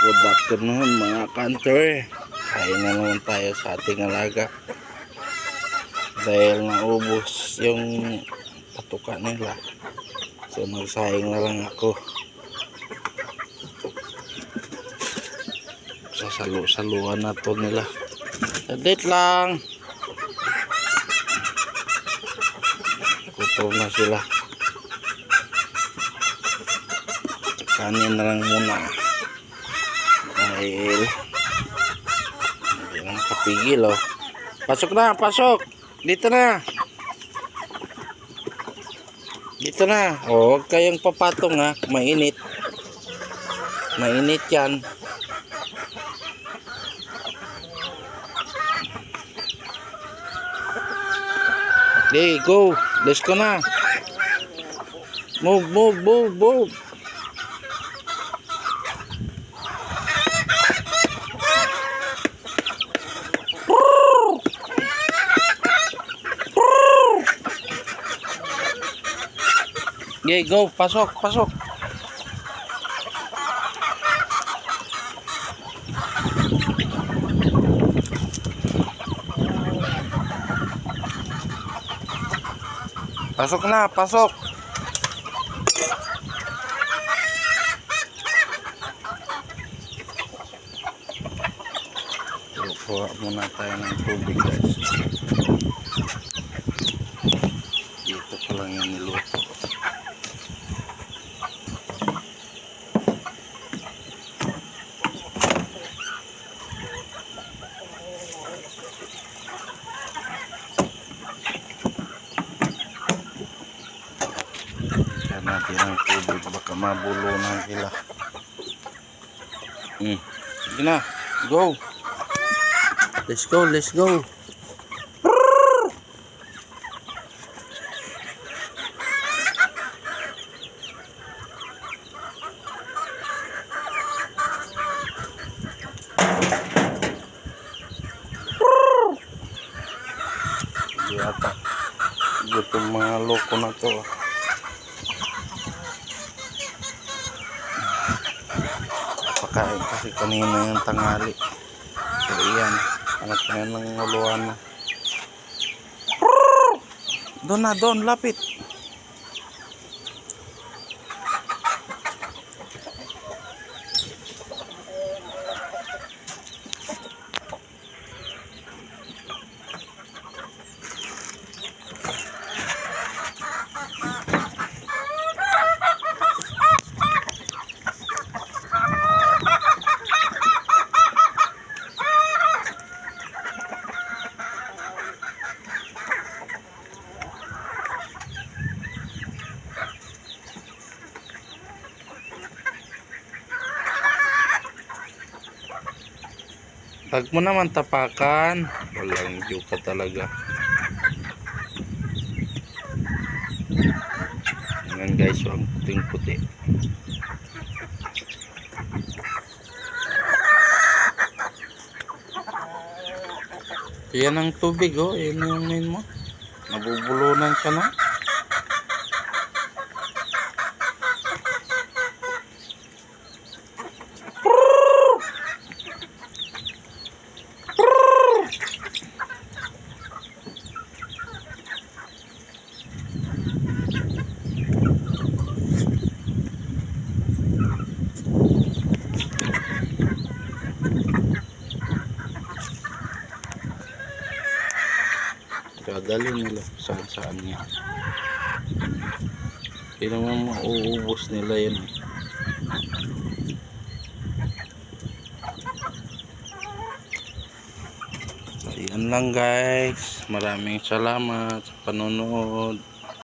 Good afternoon mga kantor. Kain na naman tayo sa ating alaga. Dahil naubos yung patuka nila. So nagsayang na lang ako. Sasalo-saluhan na to nila. Sadit lang. Gutom na sila. Kanin na lang muna. Dahil hindi na nakapigil oh. Pasok na, pasok. Dito na. Dito na. Oh, huwag kayong papatong ha. Mainit. Mainit yan. Hey, go. Let's go na. Move, move, move, move. Okay, go. Pasok, pasok. Pasok na, pasok. Kuha muna tayo ng tubig guys. Dito pa lang yung niluto. Kaya natin ang tubig baka mabulunan sila. Hmm. Sige na. Go. Let's go, let's go. Yata. Itong mga loko na to. Pakain kasi kanina yung tangali. So iyan. Anak na ng uluan. Doon na, doon, lapit. Tag mo naman tapakan. Walang juka talaga. Yan guys, ang puting puti. Yan ang tubig oh. Yan yung main mo. Nabubulunan ka na. Dadali nila saan saan niya. Hindi naman mauubos nila yun. So, yan lang guys. Maraming salamat sa panonood.